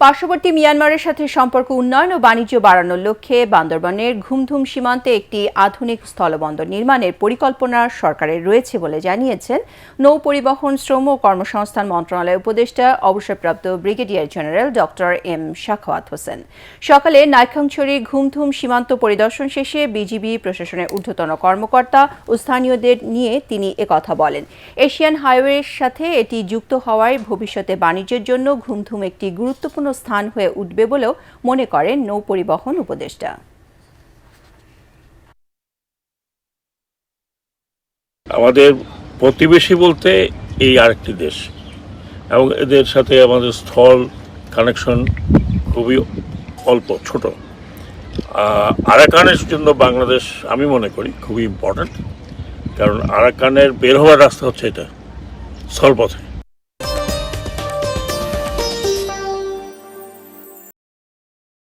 পার্শ্ববর্তী মিয়ানমারের সাথে সম্পর্ক, উন্নয়ন ও বাণিজ্য বাড়ানোর লক্ষ্যে বান্দরবানের ঘুমধুম সীমান্তে একটি আধুনিক স্থলবন্দর নির্মাণের পরিকল্পনা সরকারের রয়েছে বলে জানিয়েছেন নৌ পরিবহন শ্রম ও কর্মসংস্থান মন্ত্রণালয়ের উপদেষ্টা, অবসরপ্রাপ্ত brigadier general doctor M Sakhawat Hossain. সকালে নাইখাংছড়ি ঘুমধুম সীমান্ত পরিদর্শন শেষে বিজিবি প্রশাসনের ঊর্ধ্বতন কর্মকর্তা ও স্থানীয়দের নিয়ে তিনি একথা বলেন। এশিয়ান হাইওয়ের সাথে এটি যুক্ত হওয়ায় ভবিষ্যতে বাণিজ্যের জন্য ঘুমধুম একটি গুরুত্বপূর্ণ স্থান হয়ে উঠবে বলেও মনে করেন নৌ পরিবহন উপদেষ্টা। আমাদের প্রতিবেশী বলতে এই আরেকটি দেশ এবং এদের সাথে আমাদের স্থল কানেকশন খুবই অল্প, ছোট। আরাকানের জন্য বাংলাদেশ আমি মনে করি খুবই ইম্পর্ট্যান্ট কারণ আরাকানের বের হওয়ার রাস্তা হচ্ছে এটা, স্থলপথে।